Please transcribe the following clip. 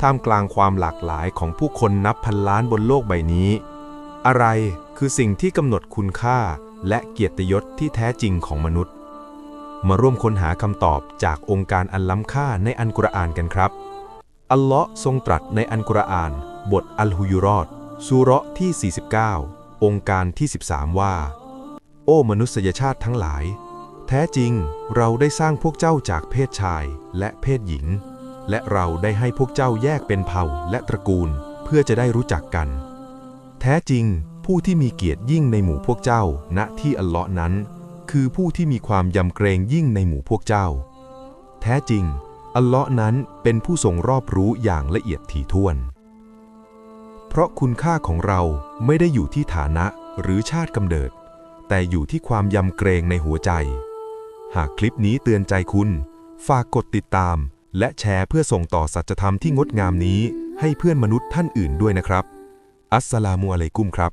ท่ามกลางความหลากหลายของผู้คนนับพันล้านบนโลกใบนี้ อะไรคือสิ่งที่กำหนดคุณค่าและเกียรติยศที่แท้จริงของมนุษย์ มาร่วมค้นหาคำตอบจากองค์การอันล้ำค่าในอันกุรอานกันครับ อัลเลาะห์ทรงตรัสในอันกุรอาน บทอัลฮุยุรอดซูระที่ 49 องค์การที่ 13 ว่า โอ้มนุษยชาติทั้งหลาย แท้จริงเราได้สร้างพวกเจ้าจากเพศชายและเพศหญิง และเราได้ให้พวกเจ้าแยกเป็นเผ่าและตระกูล เพื่อจะได้รู้จักกัน แท้จริงผู้ที่มีเกียรติยิ่งในหมู่พวกเจ้า ณที่อัลเลาะห์นั้น คือผู้ที่มีความยำเกรงยิ่งในหมู่พวกเจ้า แท้จริง อัลเลาะห์นั้นเป็นผู้ทรงรอบรู้อย่างละเอียดถี่ถ้วน เพราะคุณค่าของเราไม่ได้อยู่ที่ฐานะหรือชาติกำเนิด แต่อยู่ที่ความยำเกรงในหัวใจ หากคลิปนี้เตือนใจคุณ ฝากกดติดตาม และแชร์เพื่อส่งต่อสัจธรรมที่งดงามนี้ ให้เพื่อนมนุษย์ท่านอื่นด้วยนะครับ อัสสลามุอะลัยกุมครับ